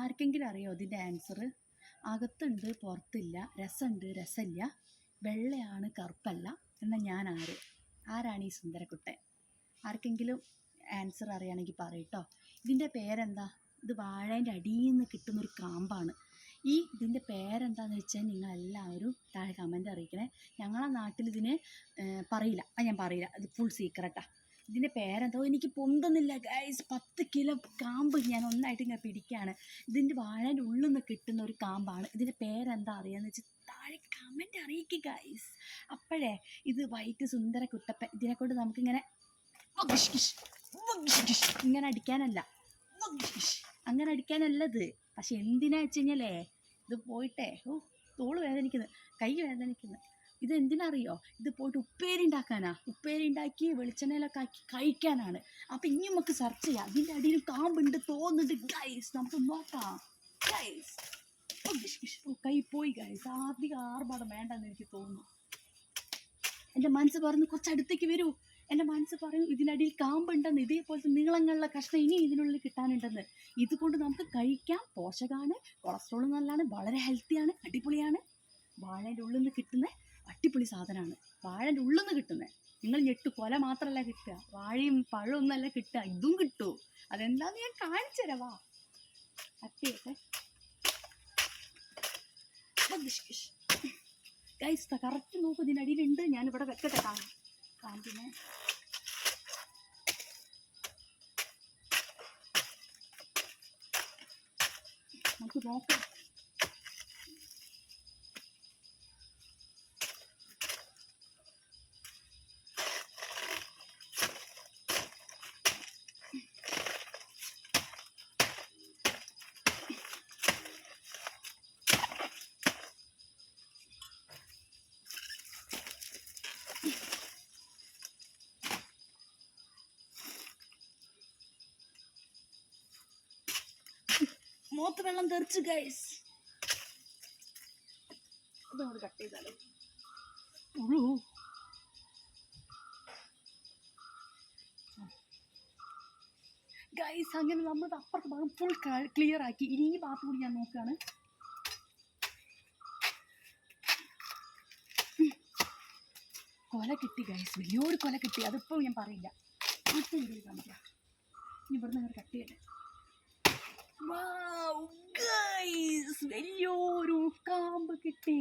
ആർക്കെങ്കിലും അറിയോ ഇതിന്റെ ആൻസർ അകത്തുണ്ട് പുറത്തില്ല രസമുണ്ട് രസമില്ല വെള്ളയാണ് കറുപ്പല്ല എന്ന ഞാൻ ആര്? ആരാണ് ഈ സുന്ദരക്കുട്ടൻ? ആർക്കെങ്കിലും ആൻസർ അറിയാണെങ്കിൽ പറയട്ടോ ഇതിന്റെ പേരെന്താ? ഇത് വാഴേന്റെ അടിയിൽ നിന്ന് കിട്ടുന്നൊരു കാമ്പാണ്. ഈ ഇതിന്റെ പേരെന്താണെന്ന് വെച്ചാൽ നിങ്ങളെല്ലാവരും താഴെ കമന്റ് അറിയിക്കണേ. ഞങ്ങളെ നാട്ടിൽ ഇതിന് പറയില്ല. ഞാൻ പറയില്ല. ഇത് ഫുൾ സീക്രട്ടാ ഇതിന്റെ പേരെന്തോ എനിക്ക് പൊന്തുന്നില്ല ഗൈസ് പത്ത് കിലോ കാമ്പ് ഞാൻ ഒന്നായിട്ട് ഇങ്ങനെ പിടിക്കുകയാണ് ഇതിന്റെ വാഴേന്റെ ഉള്ളിൽ നിന്ന് കിട്ടുന്ന ഒരു കാമ്പാണ്. ഇതിന്റെ പേരെന്താ അറിയാന്ന് വെച്ചാൽ താഴെ കമന്റ് അറിയിക്കുക ഗൈസ് അപ്പോഴേ ഇത് വൈറ്റ് സുന്ദര കുട്ടപ്പൻ. ഇതിനെക്കൊണ്ട് നമുക്കിങ്ങനെ വഗിഷ് വഗിഷ് ഇങ്ങനെ അടിക്കാനല്ല. അങ്ങനെ അടിക്കാനല്ലത്. പക്ഷെ എന്തിനാ വെച്ച് കഴിഞ്ഞാലേ ഇത് പോയിട്ടേ. ഓ തോൾ വേദനിക്കുന്നു. കൈ വേദനിക്കുന്നു. ഇത് എന്തിനറിയോ ഇത് പോയിട്ട് ഉപ്പേരി ഉണ്ടാക്കാനാ. ഉപ്പേരി ഉണ്ടാക്കി വെളിച്ചെണ്ണയിലൊക്കെ ആക്കി കഴിക്കാനാണ്. അപ്പൊ ഇനി നമുക്ക് സെർച്ച് ചെയ്യാം. അതിന്റെ അടിയിൽ കാമ്പുണ്ട് തോന്നുന്നുണ്ട്. ഗൈസ് നമുക്ക് നോക്കാം. ഗൈസ് കൈ പോയി ഗൈസ് ആദ്യം ആർഭാടം വേണ്ടെന്ന് എനിക്ക് തോന്നുന്നു. എന്റെ മനസ്സ് പറഞ്ഞു കുറച്ച് അടുത്തേക്ക് വരൂ. എന്റെ മനസ്സ് പറയും ഇതിനടിയിൽ കാമ്പുണ്ടെന്ന്. ഇതേപോലത്തെ നീളങ്ങളുള്ള കഷ്ണം ഇനി ഇതിനുള്ളിൽ കിട്ടാനുണ്ടെന്ന്. ഇതുകൊണ്ട് നമുക്ക് കഴിക്കാം. പോഷകമാണ് കൊളസ്ട്രോൾ നല്ലതാണ് വളരെ ഹെൽത്തിയാണ് അടിപൊളിയാണ്. വാഴേന്റെ ഉള്ളിൽ നിന്ന് കിട്ടുന്ന അടിപൊളി സാധനമാണ് വാഴന്റെ ഉള്ളിൽ നിന്ന് കിട്ടുന്നത് നിങ്ങൾ ഞെട്ട് കൊല മാത്രമല്ല കിട്ടുക. വാഴയും പഴവും ഒന്നല്ല കിട്ടുക. ഇതും കിട്ടുമോ അതെന്താന്ന് ഞാൻ കാണിച്ചു തരാം വാ കറക്റ്റ് നോക്കും. ഇതിനടിയിലുണ്ട് ഞാനിവിടെ വെക്കട്ടെ. കാണാം കാമ്പിനെ നമുക്ക് നോക്കാം. മോത്ത് വെള്ളം തെറിച്ച് ഗൈസ് കട്ട് ചെയ്താലോ? ഗൈസ് അങ്ങനെ നമ്മൾ അപ്പുറത്തെ ഭാഗം ഫുൾ ക്ലിയർ ആക്കി. ഇനി ഈ ഭാഗത്ത് കൂടി ഞാൻ നോക്കുകയാണ്. കൊല കിട്ടി ഗൈസ് വലിയൊരു കൊല കിട്ടി. അതിപ്പോൾ ഞാൻ പറയില്ല. ഇപ്പം വീഡിയോ കാണിക്കാം ഇനി ഇവിടുന്ന് അങ്ങനെ കട്ട് ചെയ്യട്ടെ. Wow, guys! വലിയൊരു കാമ്പ് കിട്ടി